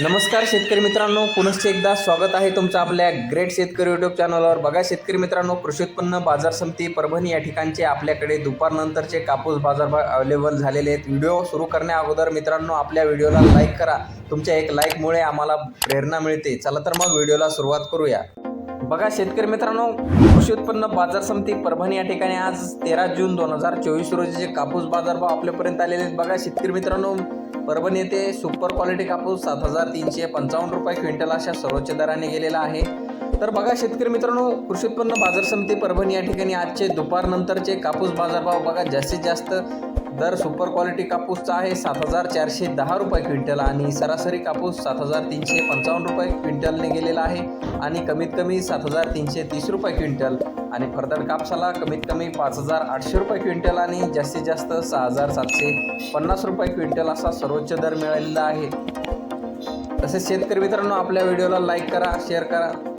नमस्कार शेतकरी मित्रांनो पुनश्च एकदा स्वागत आहे तुमचं आपल्या ग्रेट शेतकरी यूट्यूब चॅनलवर बघा शेतकरी मित्रांनो कृषी उत्पन्न बाजार समिती परभणी या ठिकाणचे आपल्याकडे दुपारनंतरचे कापूस बाजारभाव अवेलेबल झालेले आहेत. व्हिडिओ सुरू करण्या अगोदर मित्रांनो आपल्या व्हिडिओला लाईक करा. तुमच्या एक लाईकमुळे आम्हाला प्रेरणा मिळते. चला तर मग व्हिडिओला सुरुवात करूया. बघा शेतकरी मित्रांनो कृषी उत्पन्न बाजार समिती परभणी या ठिकाणी आज तेरा जून दोन हजार चोवीस रोजीचे कापूस बाजारभाव आपल्यापर्यंत आलेले आहेत. बघा शेतकरी मित्रांनो परभणी येथे सुपर क्वालिटी कापूस सात हजार तीनशे पंचावन्न रुपये क्विंटल अशा सर्वोच्च दराने गेलेला आहे. तर बघा शेतकरी मित्रांनो कृषी उत्पन्न बाजार समिती परभणी या ठिकाणी आजचे दुपारनंतरचे कापूस बाजारभाव बघा जास्तीत जास्त दर सुपर क्वालिटी कापूसचा आहे सात हजार चारशे दहा रुपये क्विंटल आणि सरासरी कापूस सात हजार तीनशे पंचावन्न रुपये क्विंटलने गेलेला आहे आणि कमीत कमी सात हजार तीनशे तीस रुपये क्विंटल. आणि फरदड कापसाला कमीत कमी पाच हजार आठशे रुपये क्विंटल आणि जास्तीत जास्त सहा हजार सातशे पन्नास रुपये क्विंटल असा सर्वोच्च दर मिळालेला आहे. तसेच शेतकरी मित्रांनो आपल्या व्हिडिओला लाईक करा शेअर करा.